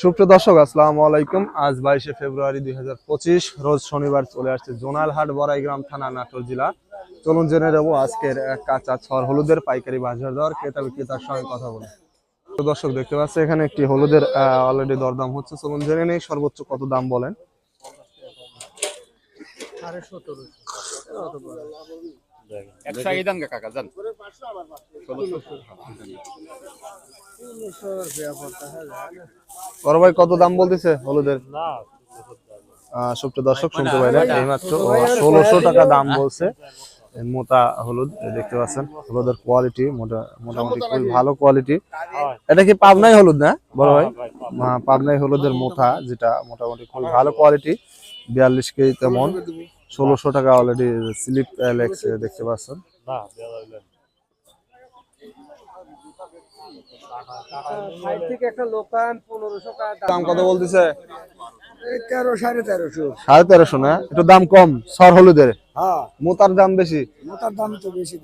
সুপ্রিয় দর্শক, আসসালামু আলাইকুম। আজ বাইশে ফেব্রুয়ারি দুই হাজার পঁচিশ, রোজ শনিবার চলে আসছে জোনালহাট বড়াইগ্রাম থানা, নাটোর জেলা। চলুন জেনে নেব আজকের কাঁচা ছর হলুদের পাইকারি বাজার দর। ক্রেতা বিক্রেতার সঙ্গে কথা বলে। দর্শক, দেখতে পাচ্ছে এখানে একটি হলুদের অলরেডি দরদাম হচ্ছে। চলুন জেনে নেই সর্বোচ্চ কত দাম বলেন। বড় ভাই কত দাম বলতেছে হলুদের? আহ, সুপ্রিয় দর্শক শুনতে পাইলেন এইমাত্র ষোলোশো টাকা দাম বলছে। মোটা হলুদ দেখতে পাচ্ছেন হলুদের কোয়ালিটি মোটা মোটামুটি খুবই ভালো কোয়ালিটি এটা কি পাবনাই হলুদ না বড় ভাই? পাবনাই। হলুদের মোটা যেটা মোটামুটি খুবই ভালো কোয়ালিটি বিয়াল্লিশ কেজি তেমন। ষোলোশো টাকা অলরেডি স্লিপ লেগছে দেখতে পাচ্ছেন। দাম। কত বলতেছে? তেরো সাড়ে তেরোশো। সাড়ে তেরোশো না? একটু দাম কম সর হলুদের। হ্যাঁ। মোতার দাম বেশি। মোটার দাম তো বেশি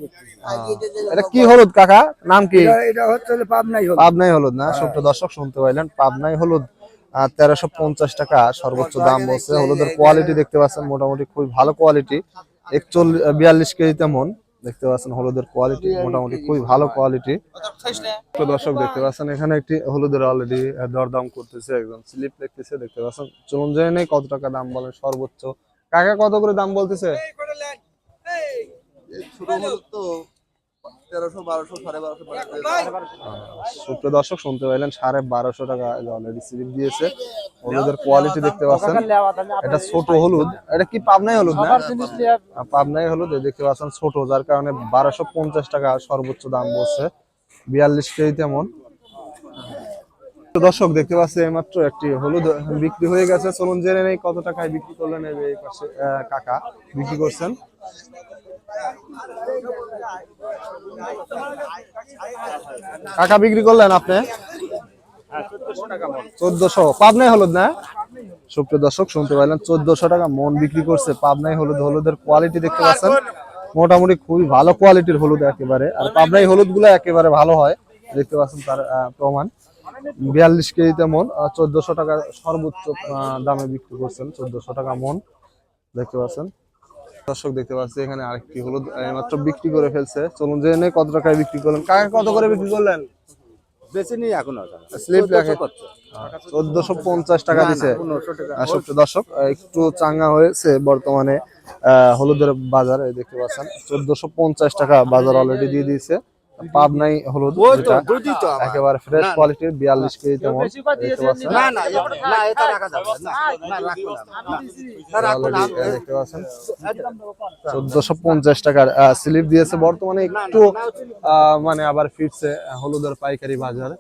এটা কি হলুদ কাকা? নাম কি? এটা- এটা হচ্ছে পাবনাই হলো পাবনাই হলুদ না? সত্য দর্শক শুনতে পাইলেন পাবনাই হলুদ তেরোশো পঞ্চাশ টাকা সর্বোচ্চ দাম বলছে। হলুদের কোয়ালিটি দেখতে পাচ্ছেন মোটামুটি খুবই ভালো কোয়ালিটি একচল্লিশ বিয়াল্লিশ কেজি তেমন। দেখতে পাচ্ছেন হলুদের কোয়ালিটি মোটামুটি খুবই ভালো কোয়ালিটি তো দর্শক দেখতে পাচ্ছেন এখানে একটি হলুদের অলরেডি দরদাম করতেছে একদম স্লিপ দেখতেছে দেখতে পাচ্ছেন চলুন জেনে নেই কত টাকা দাম বলেন সর্বোচ্চ। কাকা কত করে দাম বলতেছে? তেরোশো বারোশো সাড়ে বারোশো সুপ্রিয় দর্শক শুনতে পাইলেন সাড়ে বারোশো টাকা অলরেডি স্লিপ দিয়েছে। হলুদের কোয়ালিটি দেখতে পাচ্ছেন। এটা ছোট হলুদ। এটা কি পাবনাই হলুদ না? পাবনাই হলুদ দেখতে পাচ্ছেন ছোট যার কারণে বারোশো পঞ্চাশ টাকা সর্বোচ্চ দাম বলছে। বিয়াল্লিশ কেজি তেমন। দর্শক দেখতে পাচ্ছি এইমাত্র একটি হলুদ বিক্রি হয়ে গেছে। চলুন জেনে নেই কত টাকায় বিক্রি করলেন এই এই পাশে আহ, কাকা। বিক্রি করছেন। কাকা বিক্রি করলেন আপনি? চোদ্দশো। পাবনাই হলুদ না? সুপ্রিয় দর্শক, শুনতে পাইলেন, চোদ্দশো টাকা মন বিক্রি করছে পাবনাই হলুদ। হলুদের কোয়ালিটি দেখতে পাচ্ছেন। মোটামুটি খুবই ভালো কোয়ালিটির হলুদ একেবারে। আর পাবনাই হলুদগুলো একেবারে ভালো হয়। দেখতে পাচ্ছেন তার প্রমাণ। বিয়াল্লিশ কেজি তেমন চোদ্দশো টাকা সর্বোচ্চ দামে বিক্রি করছেন। চোদ্দশো টাকা মন, দেখতে পাচ্ছেন। দর্শক দেখতে পাচ্ছি এখানে আরেকটি হলুদ মাত্র বিক্রি করে ফেলছে। চলুন জেনে কত টাকায় বিক্রি করলেন। কাকে কত করে বিক্রি করলেন? বেশি এখন স্লিপ লেখে চোদ্দশো পঞ্চাশ টাকা দিছে। দর্শক একটু চাঙ্গা হয়েছে বর্তমানে আহ, হলুদের বাজার দেখতে পাচ্ছেন। চোদ্দশো পঞ্চাশ টাকা বাজার অলরেডি দিয়ে দিয়েছে। পাবনাই হলুদ একেবারে ফ্রেশ কোয়ালিটির বিয়াল্লিশ কেজি তেমন দেখতে পাচ্ছেন না না না এটা রাখা যাবে না না রাখব না না রাখব না আহ, দেখতে পাচ্ছেন চোদ্দশো পঞ্চাশ টাকার স্লিপ দিয়েছে বর্তমানে একটু আহ, মানে আবার ফিরছে হলুদের পাইকারি বাজার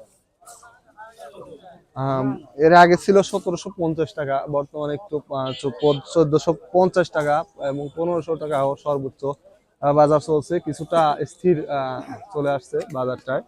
এর আগে ছিল সতেরোশো পঞ্চাশ টাকা বর্তমানে একটু চোদ্দশো পঞ্চাশ টাকা এবং পনেরোশো টাকা সর্বোচ্চ বাজার চলছে কিছুটা স্থির চলে আসছে বাজারটায়।